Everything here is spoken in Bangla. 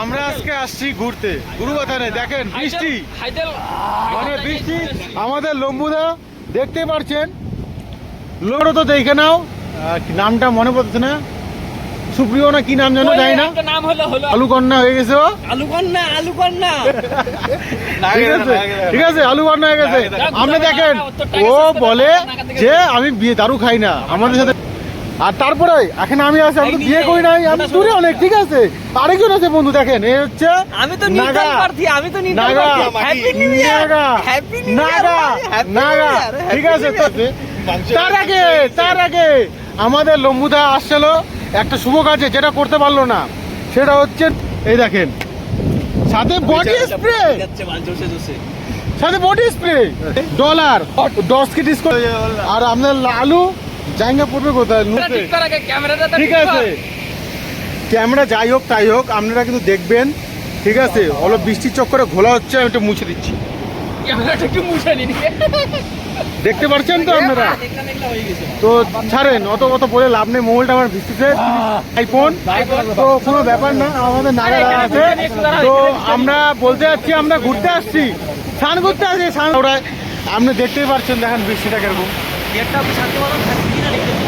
আমরা আজকে আসছি ঘুরতে। গুরুবাথানে দেখেন বৃষ্টি। মানে বৃষ্টি আমাদের লম্বুদা দেখতে পারছেন? লোকও তো দেখে নাও। নামটা মনে পড়ছে না? সুপ্রিয় না কি নাম জানো জানি না। একটা নাম হলো হলো। আলু হয়ে গেছে ও। আলু কন্যা আলু কন্যা ঠিক আছে ঠিক আছে আলু কন্যা হয়ে গেছে। আপনি দেখেন ও বলে যে আমি বিয়ে দারু খাই না। আমাদের সাথে আর তারপরে এখন আমি আছি আমি তো বিয়ে করি নাই আমি দূরে অনেক ঠিক আছে? আরেকজন আছে বন্ধু দেখেন এ হচ্ছে আমি তো নাগা। আমি তো নাগা। প্রার্থী। Happy new year Naga. Happy new year Naga. Naga. ঠিক আছে তো তার আগে তার আগে আমাদের লম্বুদা আসছিল একটা শুভ কাজে যেটা করতে পারল না সেটা হচ্ছে এই দেখেন সাথে বডি স্প্রে যাচ্ছে মাল জোসে জোসে সাথে বডি স্প্রে ডলার দশ কি ডিসকাউন্ট আর আপনার আলু জায়গা পড়বে কোথায় ঠিক আছে ক্যামেরা যাই হোক তাই হোক আপনারা কিন্তু দেখবেন ঠিক আছে অলপ বৃষ্টির চক্করে ঘোলা হচ্ছে আমি একটু মুছে দিচ্ছি দেখতে পাচ্ছেন তো আপনারা হয়ে তো ছাড়েন অত কত বলে লাভ নেই মোবাইলটা আমার ভিস্তিতে আইফোন তো কোনো ব্যাপার না আমাদের নাগা আছে তো আমরা বলতে যাচ্ছি আমরা ঘুরতে আসছি স্নান করতে আসছি স্নান ওরা আপনি দেখতেই পারছেন দেখেন বৃষ্টিটা কীরকম একটা শান্তি বলো কিনা লিখতে